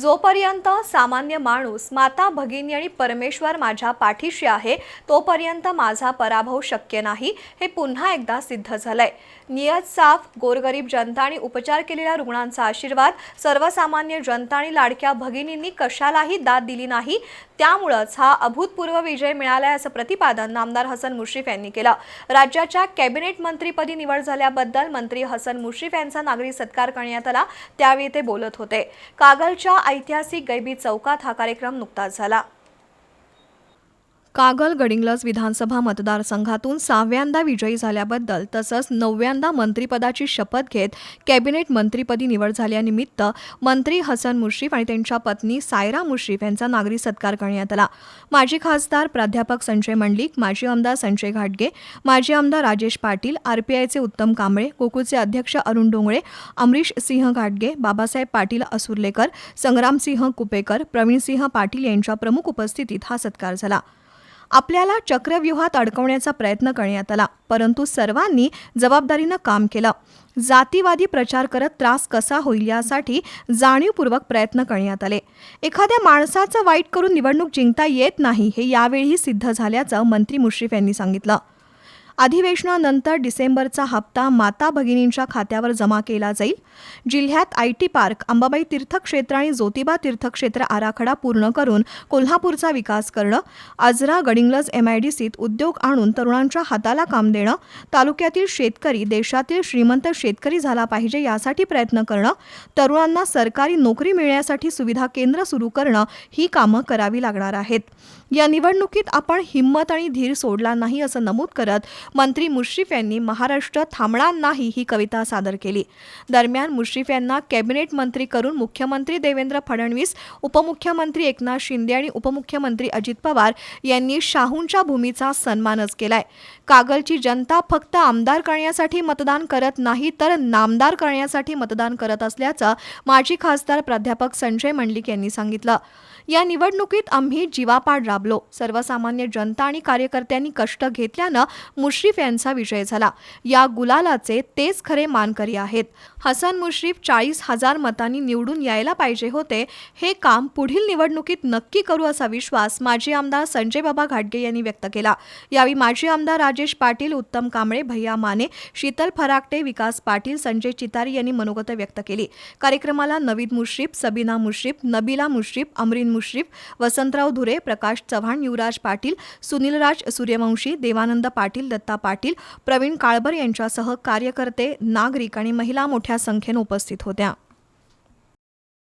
जोपर्यंत सामान्य माणूस माता भगिनी आणि परमेश्वर माझ्या पाठीशी आहे तोपर्यंत माझा पराभव शक्य नाही हे पुन्हा एकदा सिद्ध झालंय. नियत साफ गोरगरीब जनता आणि उपचार केलेल्या रुग्णांचा आशीर्वाद सर्वसामान्य जनता आणि लाडक्या भगिनींनी कशालाही दाद दिली नाही त्यामुळंच हा अभूतपूर्व विजय मिळालाय असं प्रतिपादन नामदार हसन मुश्रीफ यांनी केलं. राज्याच्या कॅबिनेट मंत्रीपदी निवड झाल्याबद्दल मंत्री हसन मुश्रीफ यांचा नागरी सत्कार करण्यात आला त्यावेळी ते बोलत होते. कागलच्या ऐतिहासिक गैबी चौकात हा कार्यक्रम नुकताच झाला. कागल गडिंग्लज विधानसभा मतदारसंघातून सहाव्यांदा विजयी झाल्याबद्दल तसंच नवव्यांदा मंत्रीपदाची शपथ घेत कॅबिनेट मंत्रीपदी निवड झाल्यानिमित्त मंत्री हसन मुश्रीफ आणि त्यांच्या पत्नी सायरा मुश्रीफ यांचा नागरी सत्कार करण्यात आला. माजी खासदार प्राध्यापक संजय मंडलिक माजी आमदार संजय घाटगे माजी आमदार राजेश पाटील आरपीआयचे उत्तम कांबळे गोकुळचे अध्यक्ष अरुण डोंगळे अमरीश सिंह घाटगे बाबासाहेब पाटील असुर्लेकर संग्रामसिंह कुपेकर प्रवीणसिंह पाटील यांच्या प्रमुख उपस्थितीत हा सत्कार झाला. आपल्याला चक्रव्यूहात अडकवण्याचा प्रयत्न करण्यात आला. परंतु सर्वांनी जबाबदारीनं काम केलं. जातीवादी प्रचार करत त्रास कसा होईल यासाठी जाणीवपूर्वक प्रयत्न करण्यात आले. एखाद्या माणसाचं वाईट करून निवडणूक जिंकता येत नाही हे यावेळीही सिद्ध झाल्याचं मंत्री मुश्रीफ यांनी सांगितलं. अधिवेशनानंतर डिसेंबरचा हप्ता माता भगिनींच्या खात्यावर जमा केला जाईल. जिल्ह्यात आय टी पार्क अंबाबाई तीर्थक्षेत्र आणि ज्योतिबा तीर्थक्षेत्र आराखडा पूर्ण करून कोल्हापूरचा विकास करणं आजरा गडिंग्लज एमआयडीसीत उद्योग आणून तरुणांच्या हाताला काम देणं तालुक्यातील शेतकरी देशातील श्रीमंत शेतकरी झाला पाहिजे यासाठी प्रयत्न करणं तरुणांना सरकारी नोकरी मिळण्यासाठी सुविधा केंद्र सुरू करणं ही कामं करावी लागणार आहेत. या निवडणुकीत आपण हिंमत आणि धीर सोडला नाही असं नमूद करत मंत्री मुश्रीफ यांनी महाराष्ट्र थांबणार नाही ही कविता सादर केली. दरम्यान मुश्रीफ यांना कॅबिनेट मंत्री करून मुख्यमंत्री देवेंद्र फडणवीस उपमुख्यमंत्री एकनाथ शिंदे आणि उपमुख्यमंत्री अजित पवार यांनी शाहूंच्या भूमीचा सन्मानच केलाय. कागलची जनता फक्त आमदार करण्यासाठी मतदान करत नाही तर नामदार करण्यासाठी मतदान करत असल्याचं माजी खासदार प्राध्यापक संजय मंडलिक यांनी सांगितलं. या निवडणुकीत आम्ही जीवापाड राबलो. सर्वसामान्य जनता आणि कार्यकर्त्यांनी कष्ट घेतल्यानं मुश्रीफ यांचा विजय झाला. या गुलालाचे तेच खरे मानकरी आहेत. हसन मुश्रीफ चाळीस हजार मतांनी निवडून यायला पाहिजे होते. हे काम पुढील निवडणुकीत नक्की करू असा विश्वास माजी आमदार संजय बाबा घाटगे यांनी व्यक्त केला. यावेळी माजी आमदार राजेश पाटील उत्तम कांबळे भैया माने शीतल फराकटे विकास पाटील संजय चितारी यांनी मनोगत व्यक्त केली. कार्यक्रमाला नवीद मुश्रीफ सबीना मुश्रीफ नबीला मुश्रीफ अमरीन मुश्रीफ वसंतराव धुरे प्रकाश चव्हाण युवराज पाटील सुनीलराज सूर्यवंशी देवानंद पाटील दत्ता पाटील प्रवीण काळबर यांच्यासह कार्यकर्ते नागरिक आणि महिला मोठ्या संख्येनं उपस्थित होत्या.